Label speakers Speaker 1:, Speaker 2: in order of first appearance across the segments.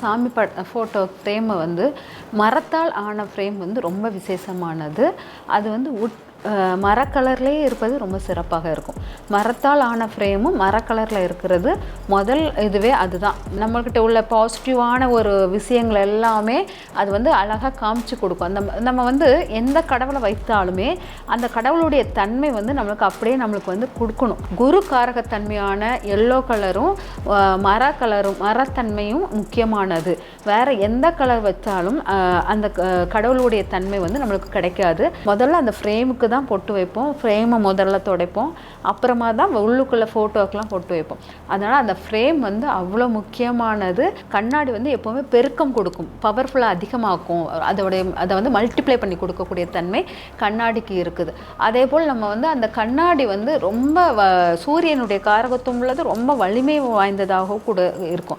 Speaker 1: சாமி ப ஃபோட்டோ ஃப்ரேமை வந்து மரத்தால் ஆன ஃப்ரேம் வந்து ரொம்ப விசேஷமானது. அது வந்து உட் மரக்கலர்லேயே இருப்பது ரொம்ப சிறப்பாக இருக்கும். மரத்தால் ஆன ஃப்ரேமும் மரக்கலரில் இருக்கிறது முதல் இதுவே அதுதான். நம்மக்கிட்ட உள்ள பாசிட்டிவான ஒரு விஷயங்கள் எல்லாமே அது வந்து அழகாக காமிச்சு கொடுக்கும். அந்த நம்ம வந்து எந்த கடவுளை வைத்தாலுமே அந்த கடவுளுடைய தன்மை வந்து நம்மளுக்கு அப்படியே நம்மளுக்கு வந்து கொடுக்கணும். குரு காரகத்தன்மையான எல்லோ கலரும் மர கலரும் மரத்தன்மையும் முக்கியமானது. வேறு எந்த கலர் வச்சாலும் அந்த க- கடவுளுடைய தன்மை வந்து நம்மளுக்கு கிடைக்காது. முதல்ல அந்த ஃப்ரேமுக்கு தான் பொட்டு வைப்போம் ஃப்ரேமை முதல்ல துடைப்போம் அப்புறமா தான் உள்ளுக்குள்ளே ஃபோட்டோக்கெலாம் பொட்டு வைப்போம். அதனால் அந்த ஃப்ரேம் வந்து அவ்வளோ முக்கியமானது. கண்ணாடி வந்து எப்போவுமே பெருக்கம் கொடுக்கும் பவர்ஃபுல்லாக அதிகமாக்கும். அதோடைய அதை வந்து மல்டிப்ளை பண்ணி கொடுக்கக்கூடிய தன்மை கண்ணாடிக்கு இருக்குது. அதே போல் நம்ம வந்து அந்த கண்ணாடி வந்து ரொம்ப வ- சூரியனுடைய காரகத்துவம் உள்ளது ரொம்ப வலிமை வாய்ந்ததாக கூட இருக்கும்.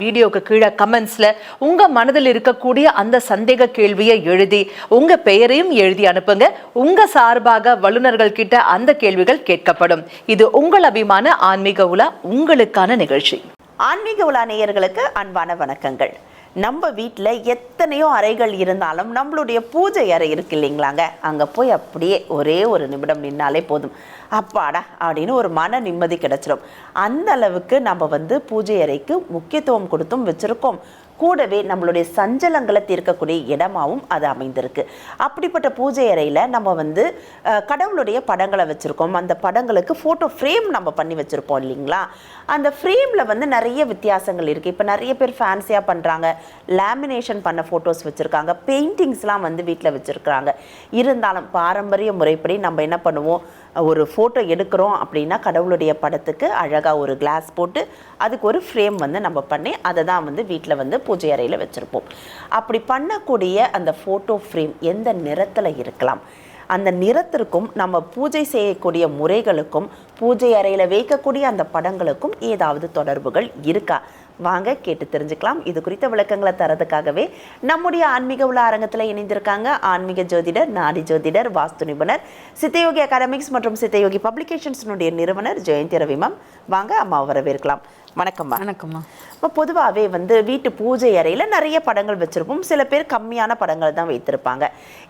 Speaker 2: வீடியோக்கு கீழே கமெண்ட்ஸ்ல உங்க மனதில் இருக்கக்கூடிய அந்த சந்தேக கேள்வியை எழுதி உங்க பெயரையும் எழுதி அனுப்புங்க. உங்க சார்பாக வல்லுநர்கள் கிட்ட அந்த கேள்விகள் கேட்கப்படும். இது உங்கள் அபிமான ஆன்மீக உலா உங்களுக்கான நிகழ்ச்சி.
Speaker 3: ஆன்மீக உலா நேயர்களுக்கு அன்பான வணக்கங்கள். நம்ம வீட்டில் எத்தனையோ அறைகள் இருந்தாலும் நம்மளுடைய பூஜை அறை இருக்கு இல்லைங்களாங்க. அங்கே போய் அப்படியே ஒரே ஒரு நிமிடம் நின்னாலே போதும். அப்பாடா அப்படின்னு ஒரு மன நிம்மதி கிடைச்சிடும் அந்த அளவுக்கு நம்ம வந்து பூஜை அறைக்கு முக்கியத்துவம் கொடுத்தும் வச்சுருக்கோம். கூடவே நம்மளுடைய சஞ்சலங்களை தீர்க்கக்கூடிய இடமாவும் அது அமைந்திருக்கு. அப்படிப்பட்ட பூஜை அறையில் நம்ம வந்து கடவுளுடைய படங்களை வச்சுருக்கோம். அந்த படங்களுக்கு ஃபோட்டோ ஃப்ரேம் நம்ம பண்ணி வச்சுருப்போம் இல்லைங்களா? அந்த ஃப்ரேமில் வந்து நிறைய வித்தியாசங்கள் இருக்குது இப்போ நிறைய பேர் ஃபேன்சியாக பண்ணுறாங்க லேமினேஷன் பண்ண ஃபோட்டோஸ் வச்சுருக்காங்க. பெயிண்டிங்ஸ்லாம் வந்து வீட்டில் வச்சுருக்காங்க இருந்தாலும் பாரம்பரிய முறைப்படி நம்ம என்ன பண்ணுவோம்? ஒரு ஃபோட்டோ எடுக்கிறோம் அப்படின்னா கடவுளுடைய படத்துக்கு அழகாக ஒரு கிளாஸ் போட்டு அதுக்கு ஒரு ஃப்ரேம் வந்து நம்ம பண்ணி அதை தான் வந்து வீட்டில் வந்து பூஜை அறையில் வச்சுருப்போம். அப்படி பண்ணக்கூடிய அந்த ஃபோட்டோ ஃப்ரேம் எந்த நிறத்தில் இருக்கலாம்? அந்த நிறத்திற்கும் நம்ம பூஜை செய்யக்கூடிய முறைகளுக்கும் பூஜை அறையில் வைக்கக்கூடிய அந்த படங்களுக்கும் ஏதாவது தொடர்புகள் இருக்கா? வாங்க கேட்டு தெரிஞ்சுக்கலாம். இது குறித்த விளக்கங்களை தரதுக்காகவே நம்முடைய ஆன்மீக உள்ள அரங்கத்தில் இணைந்திருக்காங்க ஆன்மீக ஜோதிடர் நாடி ஜோதிடர் வாஸ்து நிபுணர் சித்தயோகி அகாடமிக்ஸ் மற்றும் சித்தயோகி பப்ளிகேஷன்ஸினுடைய நிறுவனர் ஜெயந்தி ரவிமம் வாங்க அம்மா வரவேற்கலாம். வணக்கம்மா.
Speaker 1: வணக்கம்மா.
Speaker 3: இப்போ பொதுவாகவே வந்து வீட்டு பூஜை அறையில் நிறைய படங்கள் வச்சுருப்போம். சில பேர் கம்மியான படங்கள் தான் வைத்திருப்பாங்க.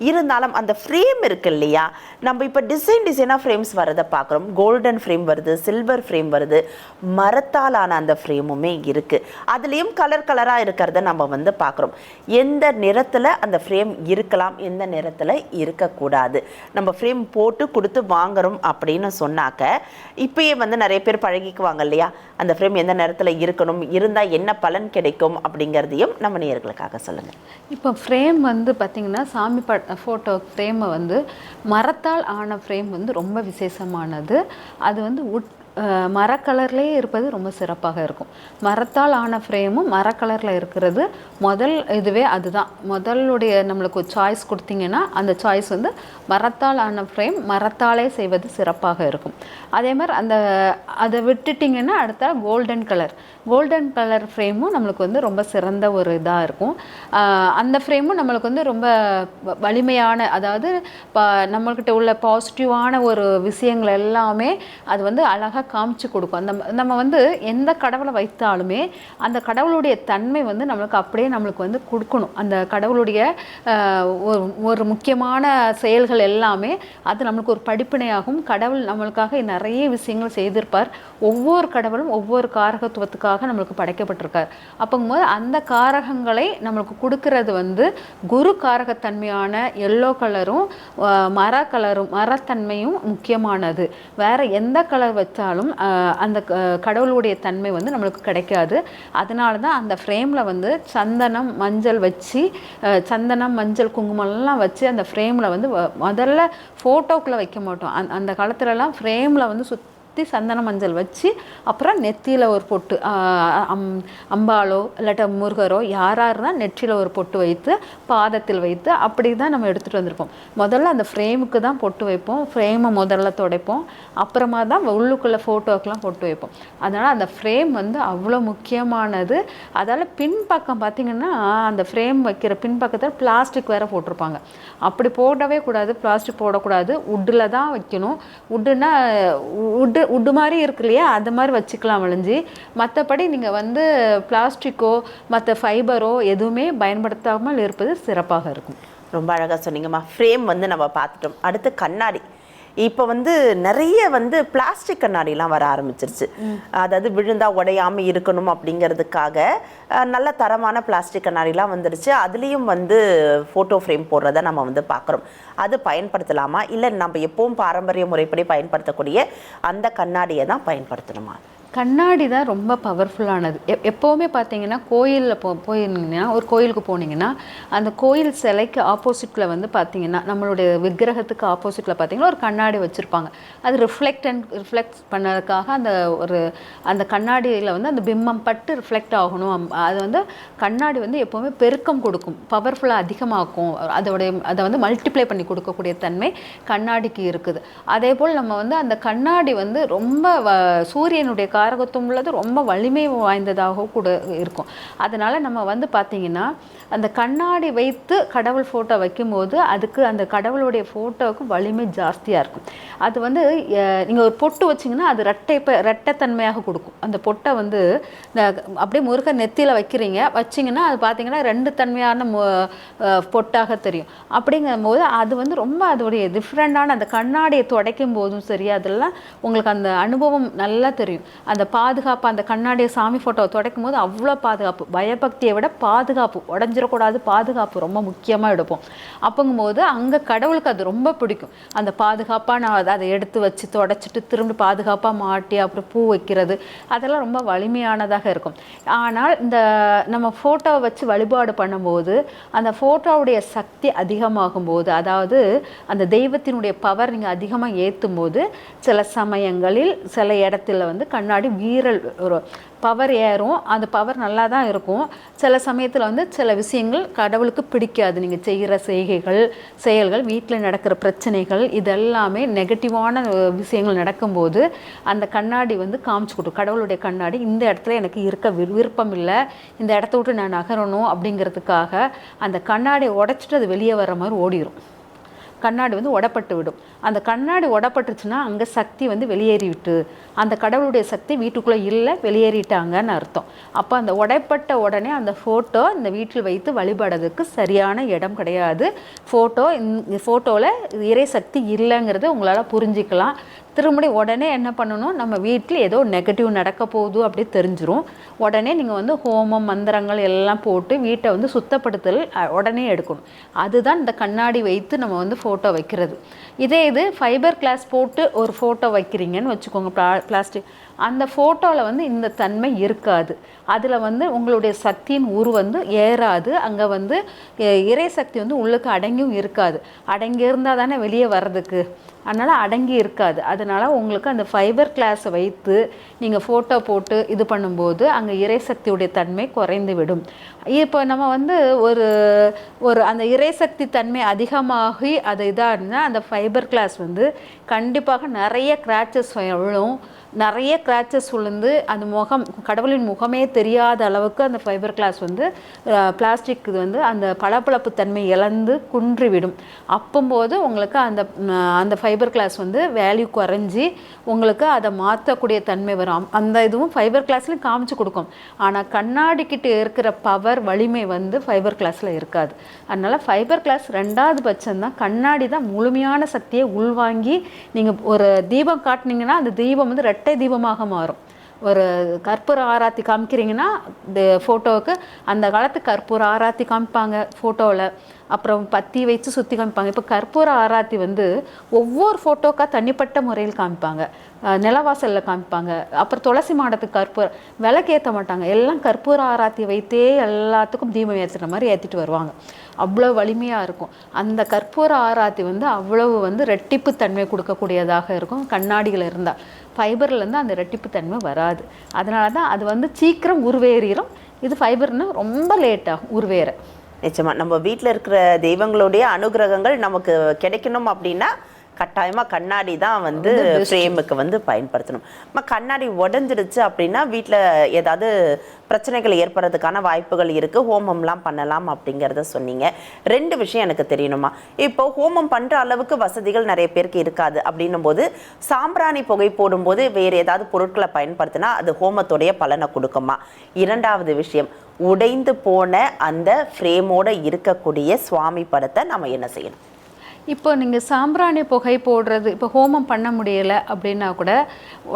Speaker 3: இருந்தாலும் அந்த ஃப்ரேம் இருக்கு இல்லையா? நம்ம இப்போ டிசைன் டிசைனாக ஃப்ரேம்ஸ் வரதை பார்க்குறோம். கோல்டன் ஃப்ரேம் வருது சில்வர் ஃப்ரேம் வருது. மரத்தால் ஆன அந்த ஃப்ரேமுமே இருக்குது அதுலேயும் கலர் கலராக இருக்கிறத நம்ம வந்து பார்க்குறோம். எந்த நிறத்தில் அந்த ஃப்ரேம் இருக்கலாம் எந்த நிறத்தில் இருக்கக்கூடாது. நம்ம ஃப்ரேம் போட்டு கொடுத்து வாங்குறோம் அப்படின்னு சொன்னாக்க இப்பயே வந்து நிறைய பேர் பழகிக்குவாங்க இல்லையா? அந்த ஃப்ரேம் எந்த நேரத்தில் இருக்கணும் இருந்தால் என்ன பலன் கிடைக்கும் அப்படிங்கிறதையும் நம்ம நேர்களுக்காக சொல்லுங்கள்
Speaker 1: இப்போ ஃப்ரேம் வந்து பார்த்திங்கன்னா சாமி ப ஃபோட்டோ ஃப்ரேமை வந்து மரத்தால் ஆன ஃப்ரேம் வந்து ரொம்ப விசேஷமானது. அது வந்து உட் மரக்கலர்லேயே இருப்பது ரொம்ப சிறப்பாக இருக்கும். மரத்தால் ஆன ஃப்ரேமும் மரக்கலரில் இருக்கிறது. முதல் இதுவே அதுதான். முதலுடைய நம்மளுக்கு சாய்ஸ் கொடுத்தீங்கன்னா அந்த சாய்ஸ் வந்து மரத்தால் ஆன ஃப்ரேம் மரத்தாலே செய்வது சிறப்பாக இருக்கும். அதே மாதிரி அந்த அதை விட்டுட்டிங்கன்னா அடுத்த கோல்டன் கலர் கோல்டன் கலர் ஃப்ரேமும் நம்மளுக்கு வந்து ரொம்ப சிறந்த ஒரு இதாக இருக்கும். அந்த ஃப்ரேமும் நம்மளுக்கு வந்து ரொம்ப வ- வலிமையான அதாவது இப்போ நம்மக்கிட்ட உள்ள பாசிட்டிவான ஒரு விஷயங்கள் எல்லாமே அது வந்து அழகாக காமிச்சு கொடுக்கும். அந்த நம்ம வந்து எந்த கடவுளை வைத்தாலுமே அந்த கடவுளுடைய தன்மை வந்து நம்மளுக்கு அப்படியே நம்மளுக்கு வந்து கொடுக்கணும். அந்த கடவுளுடைய ஒரு முக்கியமான செயல்கள் எல்லாமே அது நம்மளுக்கு ஒரு படிப்பினையாகும் கடவுள் நம்மளுக்காக நிறைய விஷயங்கள் செய்திருப்பார். ஒவ்வொரு கடவுளும் ஒவ்வொரு காரகத்துவத்துக்காக நம்மளுக்கு படைக்கப்பட்டிருக்கார். அப்போங்கும்போது அந்த காரகங்களை நம்மளுக்கு கொடுக்கறது வந்து குரு காரகத்தன்மையான எல்லோ கலரும் மர கலரும் மரத்தன்மையும் முக்கியமானது. வேறு எந்த கலர் வச்சாலும் அந்த க- கடவுளுடைய தன்மை வந்து நம்மளுக்கு கிடைக்காது. அதனால தான் அந்த ஃப்ரேமில் வந்து சந்தனம் மஞ்சள் வச்சு சந்தனம் மஞ்சள் குங்குமம்லாம் வச்சு அந்த ஃப்ரேமில் வந்து முதல்ல ஃபோட்டோக்குள்ளே வைக்க மாட்டோம். அந்த காலத்துலலாம் ஃப்ரேமில் வந்து சுத் சுற்றி சந்தன மஞ்சள் வச்சு அப்புறம் நெத்தியில் ஒரு பொட்டு அம் அம்பாளோ இல்லாட்ட முருகரோ யாராக இருந்தால் நெற்றியில் ஒரு பொட்டு வைத்து பாதத்தில் வைத்து அப்படி தான் நம்ம எடுத்துகிட்டு வந்திருப்போம். முதல்ல அந்த ஃப்ரேமுக்கு தான் பொட்டு வைப்போம். ஃப்ரேமை முதல்ல துடைப்போம். அப்புறமா தான் உள்ளுக்குள்ளே ஃபோட்டோக்கெலாம் பொட்டு வைப்போம். அதனால் அந்த ஃப்ரேம் வந்து அவ்வளோ முக்கியமானது. அதால் பின்பக்கம் பார்த்திங்கன்னா அந்த ஃப்ரேம் வைக்கிற பின்பக்கத்தில் பிளாஸ்டிக் வேறு போட்டிருப்பாங்க. அப்படி போடவே கூடாது. பிளாஸ்டிக் போடக்கூடாது. உட்டில் தான் வைக்கணும். உட்டுன்னா உட்டு உட்டு மாதிரி இருக்கு இல்லையா? அது மாதிரி வச்சுக்கலாம் வளைஞ்சி மற்றபடி நீங்கள் வந்து பிளாஸ்டிக்கோ மற்ற ஃபைபரோ எதுவுமே பயன்படுத்தாமல் இருப்பது சிறப்பாக இருக்கும்.
Speaker 3: ரொம்ப அழகாக சொன்னீங்கம்மா. ஃப்ரேம் வந்து நம்ம பார்த்துட்டோம். அடுத்து கண்ணாடி. இப்போ வந்து நிறைய வந்து பிளாஸ்டிக் கண்ணாடிலாம் வர ஆரம்பிச்சிருச்சு. அதாவது விழுந்தா உடையாம இருக்கணும் அப்படிங்கிறதுக்காக நல்ல தரமான பிளாஸ்டிக் கண்ணாடிலாம் வந்துருச்சு. அதுலேயும் வந்து ஃபோட்டோ ஃப்ரேம் போடுறத நம்ம வந்து பார்க்குறோம் அது பயன்படுத்தலாமா? இல்லை நம்ம எப்பவும் பாரம்பரிய முறைப்படி பயன்படுத்தக்கூடிய அந்த கண்ணாடியை தான் பயன்படுத்தணுமா?
Speaker 1: கண்ணாடி தான் ரொம்ப பவர்ஃபுல்லானது எப் எப்போவுமே பார்த்தீங்கன்னா கோயிலில் போ போயிருந்தீங்கன்னா ஒரு கோயிலுக்கு போனீங்கன்னா அந்த கோயில் சிலைக்கு ஆப்போசிட்டில் வந்து பார்த்தீங்கன்னா நம்மளுடைய விக்கிரகத்துக்கு ஆப்போசிட்டில் பார்த்தீங்கன்னா ஒரு கண்ணாடி வச்சுருப்பாங்க. அது ரிஃப்ளெக்ட் அண்ட் ரிஃப்ளெக்ட் பண்ணதுக்காக அந்த ஒரு அந்த கண்ணாடியில் வந்து அந்த பிம்மம் பட்டு ரிஃப்ளெக்ட் ஆகணும். அது வந்து கண்ணாடி வந்து எப்போவுமே பெருக்கம் கொடுக்கும். பவர்ஃபுல்லாக அதிகமாக்கும். அதோடைய அதை வந்து மல்டிப்ளை பண்ணி கொடுக்கக்கூடிய தன்மை கண்ணாடிக்கு இருக்குது. அதே போல் நம்ம வந்து அந்த கண்ணாடி வந்து ரொம்ப வ- சூரியனுடைய காரகத்துவம் உள்ளது ரொம்ப வலிமை வாய்ந்ததாக கூட இருக்கும். அதனால் நம்ம வந்து பார்த்திங்கன்னா அந்த கண்ணாடி வைத்து கடவுள் ஃபோட்டோ வைக்கும்போது அதுக்கு அந்த கடவுளுடைய ஃபோட்டோவுக்கு வலிமை ஜாஸ்தியாக இருக்கும். அது வந்து நீங்கள் ஒரு பொட்டு வச்சிங்கன்னா அது ரெட்டை ப ரெட்டைத்தன்மையாக கொடுக்கும். அந்த பொட்டை வந்து இந்த அப்படியே முருக நெத்தியில் வைக்கிறீங்க வச்சிங்கன்னா அது பார்த்தீங்கன்னா ரெண்டு தன்மையான பொட்டாக தெரியும். அப்படிங்கும்போது அது வந்து ரொம்ப அதோடைய டிஃப்ரெண்டான அந்த கண்ணாடியை துடைக்கும் போதும் சரி அதெல்லாம் உங்களுக்கு அந்த அனுபவம் நல்லா தெரியும். அந்த பாதுகாப்பு அந்த கண்ணாடியை சாமி ஃபோட்டோவை துடைக்கும் போது அவ்வளோ பாதுகாப்பு. பயபக்தியை விட பாதுகாப்பு. உடஞ்சிடக்கூடாது பாதுகாப்பு ரொம்ப முக்கியமாக எடுப்போம். அப்போங்கும்போது அங்கே கடவுளுக்கு அது ரொம்ப பிடிக்கும். அந்த பாதுகாப்பாக நான் அதை- அதை எடுத்து வச்சு தொடச்சிட்டு திரும்ப பாதுகாப்பாக மாட்டி அப்புறம் பூ வைக்கிறது அதெல்லாம் ரொம்ப வலிமையானதாக இருக்கும். ஆனால் இந்த நம்ம ஃபோட்டோவை வச்சு வழிபாடு பண்ணும்போது அந்த ஃபோட்டோவுடைய சக்தி அதிகமாகும் போது அதாவது அந்த தெய்வத்தினுடைய பவர் நீங்கள் அதிகமாக ஏற்றும் போது சில சமயங்களில் சில இடத்துல வந்து கண்ணாடி வீரல் ஒரு பவர் ஏறும். அந்த பவர் நல்லா தான் இருக்கும். சில சமயத்தில் வந்து சில விஷயங்கள் கடவுளுக்கு பிடிக்காது. நீங்கள் செய்கிற செய்கைகள் செயல்கள் வீட்டில் நடக்கிற பிரச்சனைகள் இதெல்லாமே நெகட்டிவான விஷயங்கள் நடக்கும்போது அந்த கண்ணாடி வந்து காமிச்சு கொடுக்கும் கடவுளுடைய கண்ணாடி இந்த இடத்துல எனக்கு இருக்க விரு- விருப்பம் இல்லை. இந்த இடத்த விட்டு நான் நகரணும் அப்படிங்கிறதுக்காக அந்த கண்ணாடியை உடைச்சிட்டு அது வெளியே வர மாதிரி ஓடிடும் கண்ணாடி வந்து உடப்பட்டு விடும். அந்த கண்ணாடி உடப்பட்டுச்சுன்னா அங்கே சக்தி வந்து வெளியேறி விட்டு அந்த கடவுளுடைய சக்தி வீட்டுக்குள்ளே இல்லை வெளியேறிட்டாங்கன்னு அர்த்தம். அப்போ அந்த உடைப்பட்ட உடனே அந்த ஃபோட்டோ இந்த வீட்டில் வைத்து வழிபடுறதுக்கு சரியான இடம் கிடையாது. ஃபோட்டோ இந்த ஃபோட்டோவில் இறை சக்தி இல்லைங்கிறத உங்களால் புரிஞ்சிக்கலாம். திரும்படி உடனே என்ன பண்ணணும்? நம்ம வீட்டில் ஏதோ நெகட்டிவ் நடக்க போகுது அப்படி தெரிஞ்சிரும். உடனே நீங்கள் வந்து ஹோமம் மந்திரங்கள் எல்லாம் போட்டு வீட்டை வந்து சுத்தப்படுத்தல் உடனே எடுக்கணும். அதுதான் இந்த கண்ணாடி வைத்து நம்ம வந்து ஃபோட்டோ வைக்கிறது. இதே இது ஃபைபர் கிளாஸ் போட்டு ஒரு ஃபோட்டோ வைக்கிறீங்கன்னு வச்சுக்கோங்க பிளா பிளாஸ்டிக் அந்த ஃபோட்டோவில் வந்து இந்த தன்மை இருக்காது. அதில் வந்து உங்களுடைய சக்தியின் உரு வந்து ஏறாது. அங்கே வந்து இறை சக்தி வந்து உள்ளுக்கு அடங்கியும் இருக்காது. அடங்கி இருந்தால் தானே வெளியே வர்றதுக்கு. அதனால் அடங்கி இருக்காது. அதனால் உங்களுக்கு அந்த ஃபைபர் கிளாஸை வைத்து நீங்கள் ஃபோட்டோ போட்டு இது பண்ணும்போது அங்கே இறைசக்தியுடைய தன்மை குறைந்து விடும். இப்போ நம்ம வந்து ஒரு ஒரு அந்த இறைசக்தி தன்மை அதிகமாகி அது இதாக இருந்தால் அந்த ஃபைபர் கிளாஸ் வந்து கண்டிப்பாக நிறைய கிராச்சஸ் விழும். நிறைய கிராச்சஸ் விழுந்து அந்த முகம் கடவுளின் முகமே தெரியாத அளவுக்கு அந்த ஃபைபர் கிளாஸ் வந்து பிளாஸ்டிக் இது வந்து அந்த பளபளப்பு தன்மை இழந்து குன்றிவிடும். அப்போம்போது உங்களுக்கு அந்த அந்த ஃபைபர் கிளாஸ் வந்து வேல்யூ குறைஞ்சி உங்களுக்கு அதை மாற்றக்கூடிய தன்மை வரும். அந்த இதுவும் ஃபைபர் கிளாஸ்லையும் காமிச்சு கொடுக்கும். ஆனால் கண்ணாடிக்கிட்ட இருக்கிற பவர் வலிமை வந்து ஃபைபர் கிளாஸில் இருக்காது. அதனால் ஃபைபர் கிளாஸ் ரெண்டாவது பட்சம் தான் கண்ணாடி தான் முழுமையான சக்தியை உள்வாங்கி நீங்கள் ஒரு தீபம் காட்டினீங்கன்னா அந்த தீபம் வந்து ரெட் இரட்டை தீபமாக மாறும். ஒரு கற்பூர ஆராத்தி காமிக்கிறீங்கன்னா இந்த ஃபோட்டோவுக்கு அந்த காலத்து கற்பூர ஆராத்தி காமிப்பாங்க ஃபோட்டோவில் அப்புறம் பத்தி வச்சு சுற்றி காமிப்பாங்க. இப்போ கற்பூர ஆராத்தி வந்து ஒவ்வொரு ஃபோட்டோக்காக தனிப்பட்ட முறையில் காமிப்பாங்க. நிலவாசலில் காமிப்பாங்க. அப்புறம் துளசி மாடத்துக்கு கற்பூர விளக்கேற்ற மாட்டாங்க. எல்லாம் கற்பூர ஆராத்தி வைத்தே எல்லாத்துக்கும் தீபம் ஏற்றுற மாதிரி ஏற்றிட்டு வருவாங்க. அவ்வளோ வலிமையாக இருக்கும். அந்த கற்பூர ஆராத்தி வந்து அவ்வளவு வந்து ரெட்டிப்பு தன்மை கொடுக்கக்கூடியதாக இருக்கும். கண்ணாடிகள் இருந்தால் ஃபைபர்லேருந்து அந்த ரெட்டிப்பு தன்மை வராது. அதனால தான் அது வந்து சீக்கிரம் உருவேறிடும் இது ஃபைபர்னு ரொம்ப லேட்டாகும் உருவேற.
Speaker 3: நிச்சயமாக நம்ம வீட்டில் இருக்கிற தெய்வங்களுடைய அனுகிரகங்கள் நமக்கு கிடைக்கணும் அப்படின்னா கட்டாயமா கண்ணாடி தான் வந்து ஃப்ரேமுக்கு வந்து பயன்படுத்தணும். அம்மா கண்ணாடி உடஞ்சிடுச்சு அப்படின்னா வீட்டில் ஏதாவது பிரச்சனைகள் ஏற்படுறதுக்கான வாய்ப்புகள் இருக்கு. ஹோமம்லாம் பண்ணலாம் அப்படிங்கிறத சொன்னீங்க. ரெண்டு விஷயம் எனக்கு தெரியணுமா? இப்போ ஹோமம் பண்ற அளவுக்கு வசதிகள் நிறைய பேருக்கு இருக்காது அப்படின்னும் போது சாம்பிராணி புகை போடும்போது வேறு ஏதாவது பொருட்களை பயன்படுத்தினா அது ஹோமத்துடைய பலனை கொடுக்குமா? இரண்டாவது விஷயம் உடைந்து போன அந்த ஃப்ரேமோட இருக்கக்கூடிய சுவாமி படத்தை நம்ம என்ன செய்யணும்?
Speaker 1: இப்போ நீங்கள் சாம்பிராணி புகை போடுறது இப்போ ஹோமம் பண்ண முடியலை அப்படின்னா கூட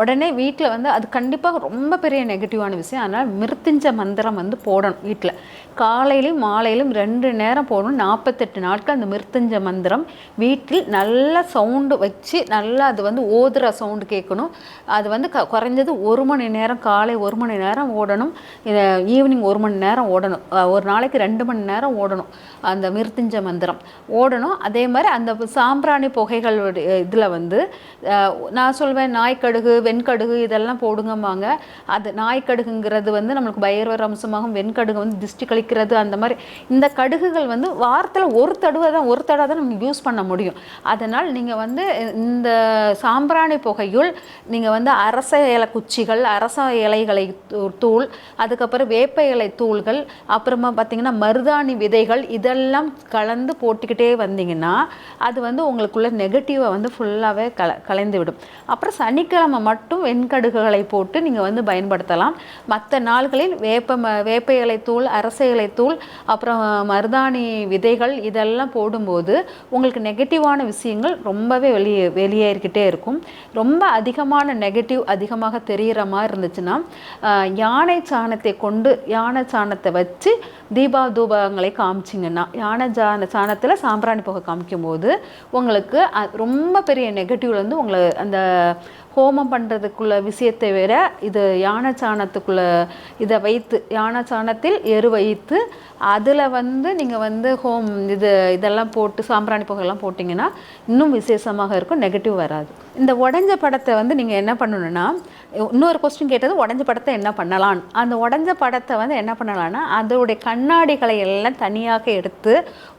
Speaker 1: உடனே வீட்டில் வந்து அது கண்டிப்பாக ரொம்ப பெரிய நெகட்டிவான விஷயம். அதனால் மிருத்திஞ்ச மந்திரம் வந்து போடணும் வீட்டில் காலையிலும் மாலையிலும் ரெண்டு நேரம் போடணும். நாற்பத்தெட்டு நாட்கள் அந்த மிருத்திஞ்ச மந்திரம் வீட்டில் நல்ல சவுண்டு வச்சு நல்லா அது வந்து ஓதுற சவுண்டு கேட்கணும். அது வந்து க குறைஞ்சது ஒரு மணி நேரம் காலை ஒரு மணி நேரம் ஓடணும். ஈவினிங் ஒரு மணி நேரம் ஓடணும். ஒரு நாளைக்கு ரெண்டு மணி நேரம் ஓடணும் அந்த மிருத்திஞ்ச மந்திரம். ஓடணும். அதே மாதிரி அந்த சாம்பிராணி புகைகள் இதில் வந்து நான் சொல்வேன் நாய்க்கடுகு வெண்கடுகு இதெல்லாம் போடுங்கம்பாங்க. அது நாய்க்கடுகுங்கிறது வந்து நம்மளுக்கு பயர்வர அம்சமாகும். வெண்கடுகு வந்து திஷ்டி கழிக்கிறது அந்த மாதிரி. இந்த கடுகுகள் வந்து வாரத்தில் ஒரு தடவை தான் ஒரு தடவை தான் நம்ம யூஸ் பண்ண முடியும். அதனால் நீங்கள் வந்து இந்த சாம்பிராணி புகையுள் நீங்கள் வந்து அரச இலை குச்சிகள் அரச இலைகளை தூ- தூள் அதுக்கப்புறம் வேப்ப இலை தூள்கள் அப்புறமா பார்த்தீங்கன்னா மருதாணி விதைகள் இதெல்லாம் கலந்து போட்டுக்கிட்டே வந்தீங்கன்னா அது வந்து உங்களுக்குள்ள நெகட்டிவை வந்து ஃபுல்லாகவே கல கலைந்து விடும் அப்புறம் சனிக்கிழமை மட்டும் வெண்கடுகுகளை போட்டு நீங்கள் வந்து பயன்படுத்தலாம். மற்ற நாள்களில் வேப்ப ம வேப்ப இலைத்தூள் அரச இலைத்தூள் அப்புறம் மருதாணி விதைகள் இதெல்லாம் போடும்போது உங்களுக்கு நெகட்டிவான விஷயங்கள் ரொம்பவே வெளியே வெளியேறிக்கிட்டே இருக்கும். ரொம்ப அதிகமான நெகட்டிவ் அதிகமாக தெரிகிற மாதிரி இருந்துச்சுன்னா யானை சாணத்தை கொண்டு யானை சாணத்தை வச்சு தீபா தூபங்களை காமிச்சிங்கன்னா யானை ஜான சாணத்தில் சாம்பிராணி புகை காமிக்கும்போது உங்களுக்கு ரொம்ப பெரிய நெகட்டிவ்லேருந்து உங்களை அந்த ஹோமம் பண்ணுறதுக்குள்ள விஷயத்தை விட இது யானை சாணத்துக்குள்ள இதை வைத்து யானை சாணத்தில் எரு வைத்து அதில் வந்து நீங்கள் வந்து ஹோம் இது இதெல்லாம் போட்டு சாம்பிராணி புகையெல்லாம் போட்டிங்கன்னா இன்னும் விசேஷமாக இருக்கும் நெகட்டிவ் வராது. இந்த உடஞ்ச படத்தை வந்து நீங்கள் என்ன பண்ணணும்னா இன்னொரு கொஸ்டின் கேட்டது உடஞ்ச படத்தை என்ன பண்ணலாம்? அந்த உடஞ்ச படத்தை வந்து என்ன பண்ணலான்னா அதோடைய கண்ணாடிகளை எல்லாம் தனியாக எடுத்து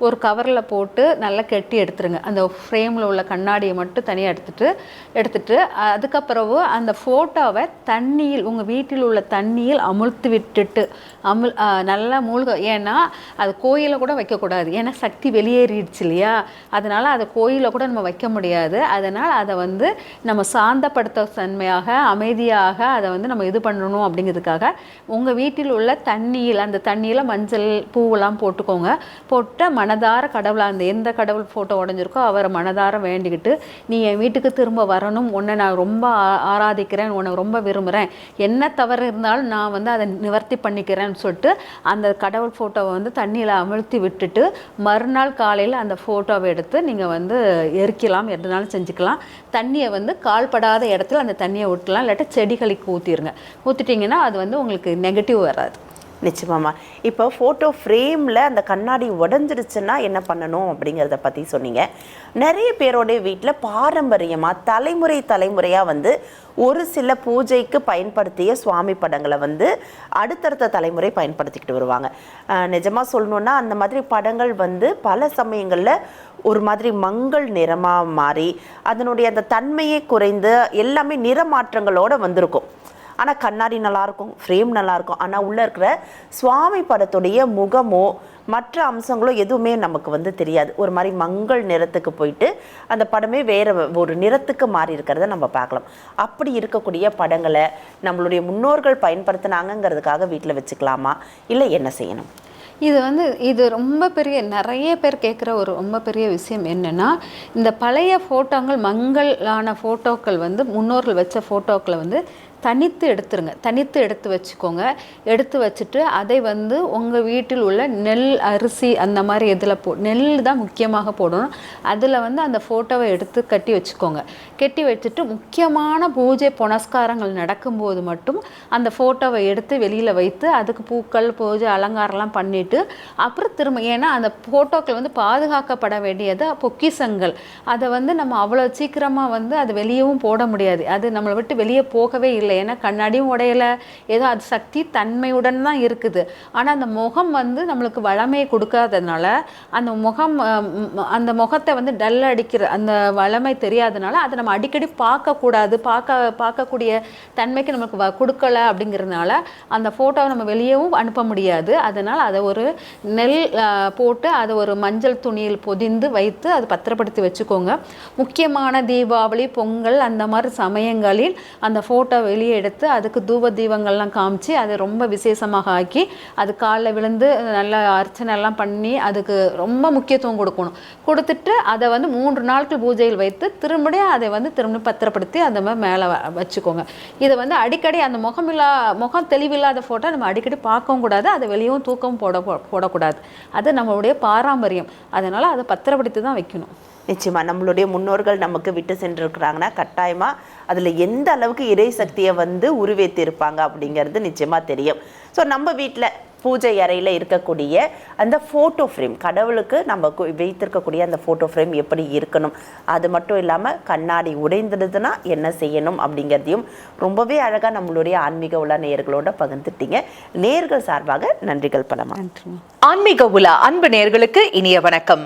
Speaker 1: ஒரு கவரில் போட்டு நல்லா கெட்டி எடுத்துருங்க. அந்த ஃப்ரேமில் உள்ள கண்ணாடியை மட்டும் தனியாக எடுத்துகிட்டு எடுத்துகிட்டு அது அதுக்கப்புறவு அந்த ஃபோட்டோவை தண்ணியில் உங்கள் வீட்டில் உள்ள தண்ணியில் அமுழ்த்து விட்டுட்டு அமுல் நல்லா மூழ்க ஏன்னா அது கோயிலில் கூட வைக்கக்கூடாது. ஏன்னா சக்தி வெளியேறிடுச்சு இல்லையா? அதனால் அதை கோயிலில் கூட நம்ம வைக்க முடியாது. அதனால் அதை வந்து நம்ம சாந்தப்படுத்த தன்மையாக அமைதியாக அதை வந்து நம்ம இது பண்ணணும் அப்படிங்கிறதுக்காக உங்கள் வீட்டில் உள்ள தண்ணியில் அந்த தண்ணியில் மஞ்சள் பூவெல்லாம் போட்டுக்கோங்க. போட்டு மனதார கடவுளை அந்த எந்த கடவுள் ஃபோட்டோ உடஞ்சிருக்கோ அவரை மனதார வேண்டிக்கிட்டு நீ என் வீட்டுக்கு திரும்ப வரணும் உன்னை நான் ரொம்ப ரொம்ப ஆராதிக்கிறேன் உன்னை ரொம்ப விரும்புகிறேன் என்ன தவறு இருந்தாலும் நான் வந்து அதை நிவர்த்தி பண்ணிக்கிறேன்னு சொல்லிட்டு அந்த கடவுள் ஃபோட்டோவை வந்து தண்ணியில் அமிழ்த்தி விட்டுட்டு மறுநாள் காலையில் அந்த ஃபோட்டோவை எடுத்து நீங்கள் வந்து எரிக்கலாம் எதுனாலும் செஞ்சுக்கலாம். தண்ணியை வந்து கால்படாத இடத்துல அந்த தண்ணியை விட்டுலாம் இல்லாட்டி செடிகளுக்கு ஊற்றிடுங்க ஊற்றிட்டிங்கன்னா அது வந்து உங்களுக்கு நெகட்டிவ் வராது.
Speaker 3: நிச்சயமாம்மா. இப்போ ஃபோட்டோ ஃப்ரேமில் அந்த கண்ணாடி உடஞ்சிருச்சுன்னா என்ன பண்ணணும் அப்படிங்கிறத பற்றி சொன்னீங்க. நிறைய பேரோடைய வீட்டில் பாரம்பரியமாக தலைமுறை தலைமுறையாக வந்து ஒரு சில பூஜைக்கு பயன்படுத்திய சுவாமி படங்களை வந்து அடுத்தடுத்த தலைமுறை பயன்படுத்திக்கிட்டு வருவாங்க. நிஜமாக சொல்லணுன்னா அந்த மாதிரி படங்கள் வந்து பல சமயங்களில் ஒரு மாதிரி மங்கள் நிறமாக மாறி அதனுடைய அந்த தன்மையே குறைந்து எல்லாமே நிறமாற்றங்களோடு வந்திருக்கும். ஆனால் கண்ணாடி நல்லாயிருக்கும் ஃப்ரேம் நல்லாயிருக்கும். ஆனால் உள்ளே இருக்கிற சுவாமி படத்துடைய முகமோ மற்ற அம்சங்களோ எதுவுமே நமக்கு வந்து தெரியாது. ஒரு மாதிரி மங்கள் நிறத்துக்கு போயிட்டு அந்த படமே வேறு ஒரு நிறத்துக்கு மாறி இருக்கிறத நம்ம பார்க்கலாம். அப்படி இருக்கக்கூடிய படங்களை நம்மளுடைய முன்னோர்கள் பயன்படுத்தினாங்கங்கிறதுக்காக வீட்டில் வச்சுக்கலாமா? இல்லை என்ன செய்யணும்?
Speaker 1: இது வந்து இது ரொம்ப பெரிய நிறைய பேர் கேட்குற ஒரு ரொம்ப பெரிய விஷயம் என்னென்னா இந்த பழைய ஃபோட்டோங்கள் மங்களான ஃபோட்டோக்கள் வந்து முன்னோர்கள் வச்ச ஃபோட்டோக்களை வந்து தனித்து எடுத்துருங்க. தனித்து எடுத்து வச்சுக்கோங்க. எடுத்து வச்சுட்டு அதை வந்து உங்கள் வீட்டில் உள்ள நெல் அரிசி அந்த மாதிரி இதில் போ நெல் தான் முக்கியமாக போடணும். அதில் வந்து அந்த ஃபோட்டோவை எடுத்து கட்டி வச்சுக்கோங்க. கட்டி வச்சுட்டு முக்கியமான பூஜை புனஸ்காரங்கள் நடக்கும்போது மட்டும் அந்த ஃபோட்டோவை எடுத்து வெளியில் வைத்து அதுக்கு பூக்கள் பூஜை அலங்காரம்லாம் பண்ணிவிட்டு அப்புறம் திரும்ப ஏன்னா அந்த ஃபோட்டோக்கள் வந்து பாதுகாக்கப்பட வேண்டியது பொக்கிஷங்கள். அதை வந்து நம்ம அவ்வளோ சீக்கிரமாக வந்து அது வெளியவும் போட முடியாது. அது நம்மளை விட்டு வெளியே போகவே இல்லை. ஏன்னா கண்ணாடியும் உடையல. ஏதோ அது சக்தி தன்மையுடன் தான் இருக்குது. ஆனால் அந்த முகம் வந்து நம்மளுக்கு வளமையை கொடுக்காததுனால அந்த முகம் அந்த முகத்தை வந்து டல் அடிக்கிற அந்த வளமை தெரியாதனால அதை நம்ம அடிக்கடி பார்க்கக்கூடாது. பார்க்க பார்க்கக்கூடிய தன்மைக்கு நமக்கு வ- கொடுக்கல அப்படிங்கிறதுனால அந்த ஃபோட்டோவை நம்ம வெளியேவும் அனுப்ப முடியாது. அதனால் அதை ஒரு நெல் போட்டு அதை ஒரு மஞ்சள் துணியில் பொதிந்து வைத்து அதை பத்திரப்படுத்தி வச்சுக்கோங்க. முக்கியமான தீபாவளி பொங்கல் அந்த மாதிரி சமயங்களில் அந்த ஃபோட்டோ வெளியே எடுத்து அதுக்கு தூப தீபங்கள்லாம் காமிச்சு அதை ரொம்ப விசேஷமாக ஆக்கி அது காலில் விழுந்து நல்லா அர்ச்சனை எல்லாம் பண்ணி அதுக்கு ரொம்ப முக்கியத்துவம் கொடுக்கணும். கொடுத்துட்டு அதை வந்து மூன்று நாட்கள் பூஜையில் வைத்து திரும்படியும் அதை வந்து திரும்ப பத்திரப்படுத்தி அந்த மாதிரி மேலே வச்சுக்கோங்க. இதை வந்து அடிக்கடி அந்த முகமில்லா முகம் தெளிவில்லாத ஃபோட்டோ நம்ம அடிக்கடி பார்க்கவும் கூடாது அதை வெளியவும் தூக்கவும் போட போடக்கூடாது. அது நம்மளுடைய பாரம்பரியம். அதனால் அதை பத்திரப்படுத்தி தான் வைக்கணும்.
Speaker 3: நிச்சயமாக நம்மளுடைய முன்னோர்கள் நமக்கு விட்டு சென்றிருக்கிறாங்கன்னா கட்டாயமாக அதில் எந்த அளவுக்கு இறை சக்தியை வந்து உருவேத்தி இருப்பாங்க அப்படிங்கிறது நிச்சயமாக தெரியும். ஸோ நம்ம வீட்டில் பூஜை அறையில் இருக்கக்கூடிய அந்த ஃபோட்டோ ஃப்ரேம் கடவுளுக்கு நம்ம வைத்திருக்கக்கூடிய அந்த ஃபோட்டோ ஃப்ரேம் எப்படி இருக்கணும்? அது மட்டும் இல்லாமல் கண்ணாடி உடைந்துடுதுன்னா என்ன செய்யணும் அப்படிங்கிறதையும் ரொம்பவே அழகாக நம்மளுடைய ஆன்மீக உலா நேயர்களோட பகிர்ந்துட்டீங்க. நேர்கள் சார்பாக நன்றிகள் பலமா.
Speaker 2: ஆன்மீக உலா அன்பு நேயர்களுக்கு இனிய வணக்கம்.